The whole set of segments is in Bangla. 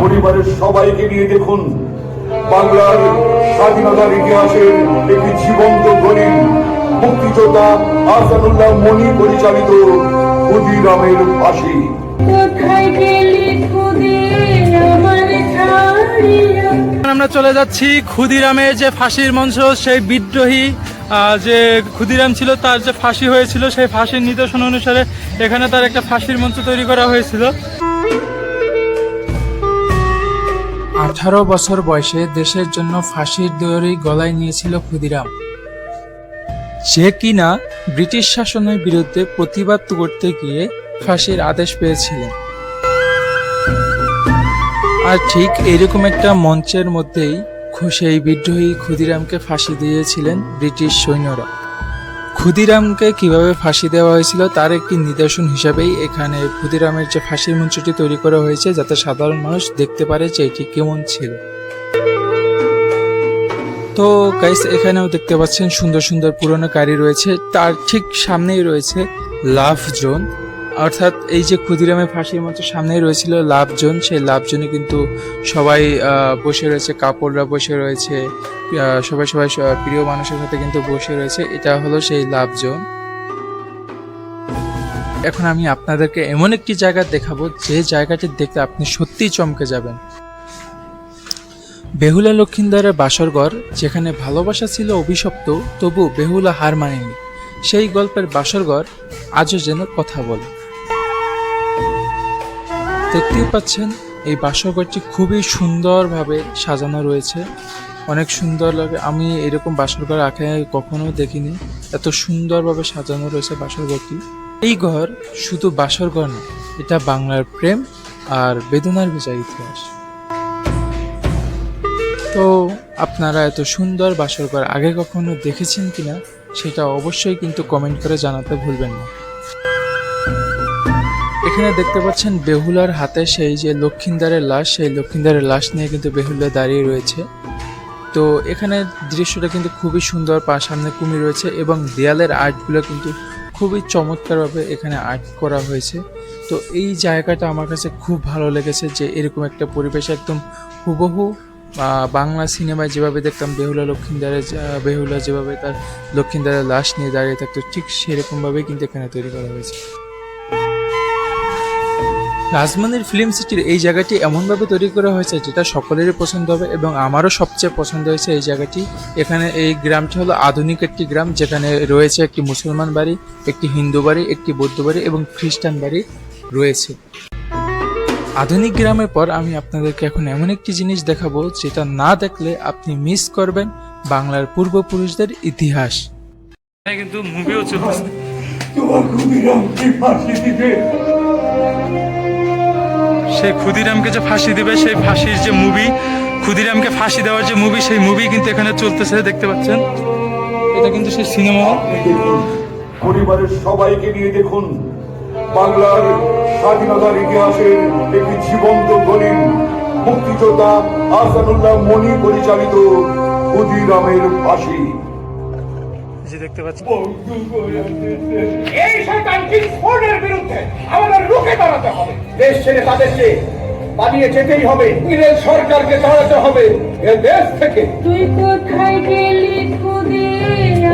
পরিবারের সবাইকে নিয়ে দেখুন। বাংলার স্বাধীনতার ইতিহাসের একটি জীবন্ত দলিল মুক্তিযোদ্ধা আহসানুল্লাহ মনি পরিচালিত ক্ষুদিরামের ফাঁসি। আমরা চলে যাচ্ছি ক্ষুদিরামের যে ফাঁসির মঞ্চ সেই বিদ্রোহী যে ক্ষুদিরাম ছিল তার যে ফাঁসি হয়েছিল সেই ফাঁসির নিদর্শন অনুসারে এখানে তার একটা ফাঁসির মঞ্চ তৈরি করা হয়েছিল। আঠারো বছর বয়সে দেশের জন্য ফাঁসির দড়ি গলায় নিয়েছিল ক্ষুদিরাম। যে কিনা ব্রিটিশ শাসনের বিরুদ্ধে প্রতিবাদ করতে গিয়ে ফাঁসির আদেশ পেয়েছিলেন। আর ঠিক এরকম একটা মঞ্চের মধ্যেই সেই বিদ্রোহী ক্ষুদিরামকে ফাঁসি দিয়েছিলেন ব্রিটিশ সৈন্যরা। ক্ষুদিরামকে কীভাবে ফাঁসি দেওয়া হয়েছিল তার একটি নিদর্শন হিসাবেই এখানে ক্ষুদিরামের যে ফাঁসির মঞ্চটি তৈরি করা হয়েছে, যাতে সাধারণ মানুষ দেখতে পারে যে এটি কেমন ছিল। তো গাইস এখানেও দেখতে পাচ্ছেন সুন্দর সুন্দর পুরনো গাড়ি রয়েছে। তার ঠিক সামনেই রয়েছে লাভ জোন। অর্থাৎ এই যে ক্ষুদিরামের ফাঁসির মতো সামনেই রয়েছিল লাভজন, সেই লাভ জোনে কিন্তু সবাই বসে রয়েছে, কাপড়রা বসে রয়েছে সবাই সবাই প্রিয় মানুষের সাথে কিন্তু বসে রয়েছে। এটা হলো সেই লাভজন। এখন আমি আপনাদেরকে এমন একটি জায়গা দেখাবো, যে জায়গাটি দেখতে আপনি সত্যিই চমকে যাবেন। বেহুলা লক্ষিন্দারের বাসরঘর যেখানে ভালোবাসা ছিল অভিশপ্ত, তবু বেহুলা হার মানেনি। সেই গল্পের বাসরঘর আজও যেন কথা বলে। দেখতেই পাচ্ছেন, এই বাসরঘরটি খুবই সুন্দরভাবে সাজানো রয়েছে। অনেক সুন্দর লাগে। আমি এরকম বাসরঘর আগে কখনো দেখিনি। এত সুন্দরভাবে সাজানো রয়েছে বাসরঘরটি। এই ঘর শুধু বাসরঘর না, এটা বাংলার প্রেম আর বেদনার বিচার ইতিহাস। তো আপনারা এত সুন্দর বাসর ঘর আগে কখনো দেখেছেন কিনা, সেটা অবশ্যই কিন্তু কমেন্ট করে জানাতে ভুলবেন না। এখানে দেখতে পাচ্ছেন বেহুলার হাতে সেই যে লক্ষিন্দারের লাশ, সেই লক্ষিন্দারের লাশ নিয়ে কিন্তু বেহুলা দাঁড়িয়ে রয়েছে। তো এখানে দৃশ্যটা কিন্তু খুবই সুন্দর, পা সামনে কুমির রয়েছে এবং দেয়ালের আর্টগুলো কিন্তু খুবই চমৎকারভাবে এখানে আর্ট করা হয়েছে। তো এই জায়গাটা আমার কাছে খুব ভালো লেগেছে যে এরকম একটা পরিবেশ একদম হুবহু বাংলা সিনেমায় যেভাবে দেখতাম বেহুলা লক্ষিন্দারের বেহুলা যেভাবে তার লক্ষিন্দারের লাশ নিয়ে দাঁড়িয়ে থাকতো, ঠিক সেরকমভাবেই কিন্তু এখানে তৈরি করা হয়েছে। রাজমন্দির ফিল্ম সিটির এই জায়গাটি এমনভাবে তৈরি করা হয়েছে যেটা সকলেরই পছন্দ হবে এবং আমারও সবচেয়ে পছন্দ হয়েছে এই জায়গাটি। এখানে এই গ্রামটি হলো আধুনিক একটি গ্রাম যেখানে রয়েছে একটি মুসলমান বাড়ি একটি হিন্দু বাড়ি একটি বৌদ্ধ বাড়ি এবং খ্রিস্টান বাড়ি রয়েছে। আধুনিক গ্রামের পর আমি আপনাদেরকে এখন এমন একটি জিনিস দেখাবো যেটা না দেখলে আপনি মিস করবেন বাংলার পূর্বপুরুষদের ইতিহাস। কিন্তু মুভিও চলছে। তোমার ফাঁসি দিবে। সেই ক্ষুদিরামকে যে ফাঁসি দিবে সেই ফাঁসির যে মুভি ক্ষুদিরামকে ফাঁসি দেওয়ার যে মুভি সেই মুভি কিন্তু এখানে চলতেছে দেখতে পাচ্ছেন? এটা কিন্তু সেই সিনেমা পরিবারের সবাইকে নিয়ে দেখুন বাংলার স্বাধীনতার ইতিহাসের একটি জীবন্ত দলিল মুক্তিযোদ্ধা আহসানুল্লাহ মনি পরিচালিত ক্ষুদিরামের ফাঁসি। যে দেখতে পাচ্ছেন। এই শয়তান কিংসফোর্ডের বিরুদ্ধে আমাদের রুখে দাঁড়াতে হবে? দেশ ছেড়ে তাদেরকে পালিয়ে যেতেই হবে ইংরেজ সরকারকে দাঁড়াতে হবে এ দেশ থেকে তুই কোথায় গেলি খুদে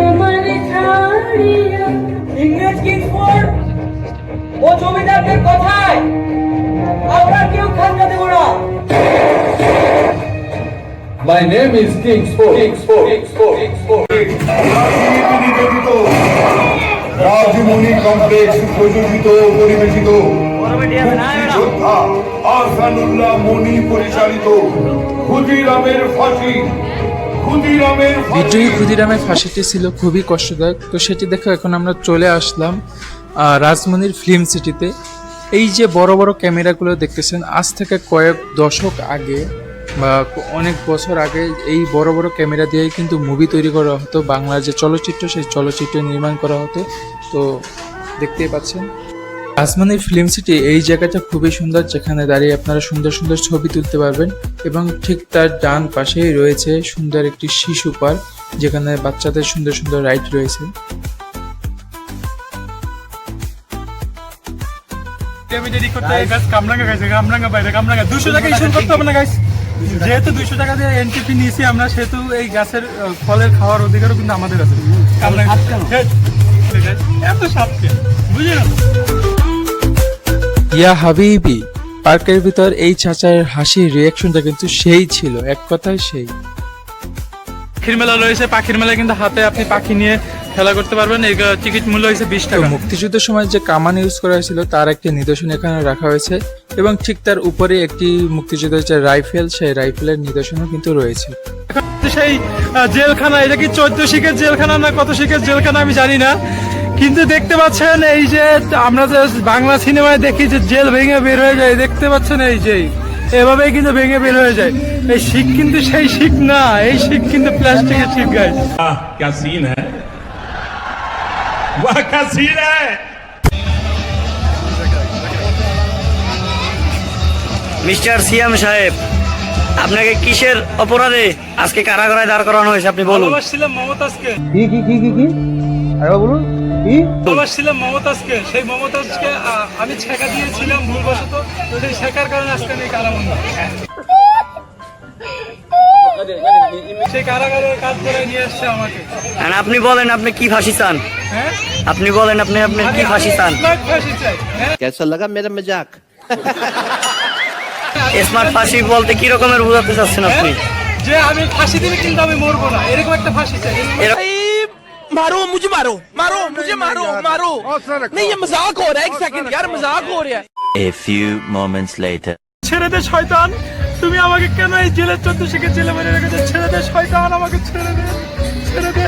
আমার ছাড়িয়া ইংরেজ কিংসফোর্ড ও জমিদারদের কথায় আমরা কেউ খাজনা দেব না My name is Kingsford. Kingsford. Kingsford. Kingsford. Rajmani complex প্রযোজিত পরিবেশিত মুক্তিযোদ্ধা আহসানুল্লাহ মনি পরিচালিত ক্ষুদিরামের ফাঁসি। বিদ্রোহী ক্ষুদিরামের ফাঁসিটি ছিল খুবই কষ্টদায়ক। তো সেটি দেখে এখন আমরা চলে আসলাম রাজমনির ফিল্ম সিটিতে এই যে বড় বড় ক্যামেরাগুলো দেখতেছেন আজ থেকে কয়েক দশক আগে বা অনেক বছর আগে এই বড় বড় ক্যামেরা দিয়েই কিন্তু মুভি তৈরি করা হতো বাংলার যে চলচ্চিত্র সেই চলচ্চিত্র নির্মাণ করা হতো। তো দেখতেই পাচ্ছেন রাজমানির ফিল্ম সিটি এই জায়গাটা খুবই সুন্দর যেখানে দাঁড়িয়ে আপনারা সুন্দর সুন্দর ছবি তুলতে পারবেন এবং ঠিক তার ডান পাশেই রয়েছে সুন্দর একটি শিশু পার্ক যেখানে বাচ্চাদের সুন্দর সুন্দর রাইড রয়েছে। আমি দেরি করতে গাছ কামরাঙ্গা খাইছে কামরাঙ্গা বাইরে কামরাঙ্গা। দুশো টাকা ইস্যু করতে হবে না গাছ যেহেতু দুশো টাকা দিয়ে এনটিপি নিয়েছি আমরা সেহেতু এই গাছের ফলের খাওয়ার অধিকারও কিন্তু আমাদের আছে। কামরাঙ্গা। এত সাপ কেন? বুঝলি না ইয়া হাবিবি পার্কের ভিতর এই চাচার হাসির রিয়াকশনটা কিন্তু সেই ছিল এক কথায় সেই। পাখির মেলা রয়েছে পাখির মেলায় কিন্তু হাতে আপনি পাখি নিয়ে খেলা করতে পারবেন। এই টিকিট মূল্য হয়েছে বিশ টাকা। মুক্তিযুদ্ধের সময় যে কামান ইউজ করা হয়েছিল তার একটি নিদর্শন এখানে রাখা হয়েছে এবং ঠিক তার উপরে একটি মুক্তিযুদ্ধের যে রাইফেল সেই রাইফেলের নিদর্শনও কিন্তু রয়েছে। সেই জেলখানা এটা কি চোদ্দ শিখের জেলখানা না কত শিখের জেলখানা আমি জানি না। কিন্তু দেখতে পাচ্ছেন এই যে আমরা যে বাংলা সিনেমায় দেখি যে জেল ভেঙে বের হয়ে যায় দেখতে পাচ্ছেন এই যে এভাবেই কিন্তু ভেঙে বের হয়ে যায় এই শিখ কিন্তু সেই শিখ না এই শিখ কিন্তু প্লাস্টিকের শিখ গাছ वाह क्या सीन है वाह क्या सीन है মিস্টার সিয়াম সাহেব আপনাকে কিসের অপরাধে আজকে কারাগারায় দাঁড় করানো হয়েছে আপনি বলুন ভালোবাসছিলাম মমতাজকে কি কি কি কি কি আরে বলুন মমতাজকে। সেই মমতাজকে আমি ছেঁকা দিয়েছিলাম ভুলবশত। সেই ছেঁকার কারণে আজকে আমি কারাবন্ধ। আপনি বলেন আপনি কি ফাঁসি চান? হ্যাঁ? আপনি বলেন আপনি আপনি কি ফাঁসি চান? হ্যাঁ? কেসা লাগা মজাক? স্মার্ট ফাঁসি বলতে কি রকমের বুঝাতে চাচ্ছেন আপনি? হ্যাঁ? যে আমি ফাঁসি দিবি কিন্তু আমি মরবো না। এরকম একটা ফাঁসি চাই। मारो मुझे मारो मारो मुझे मारो मारो नहीं ये मजाक हो रहा है एक सेकंड यार मजाक हो रहा है A few moments later. ছেড়ে দে শয়তান তুমি আমাকে কেন এই জেলের চোদ্দ শিখে জেলে মেরে রেখেছো ছেড়ে দে শয়তান আমাকে ছেড়ে দে ছেড়ে দে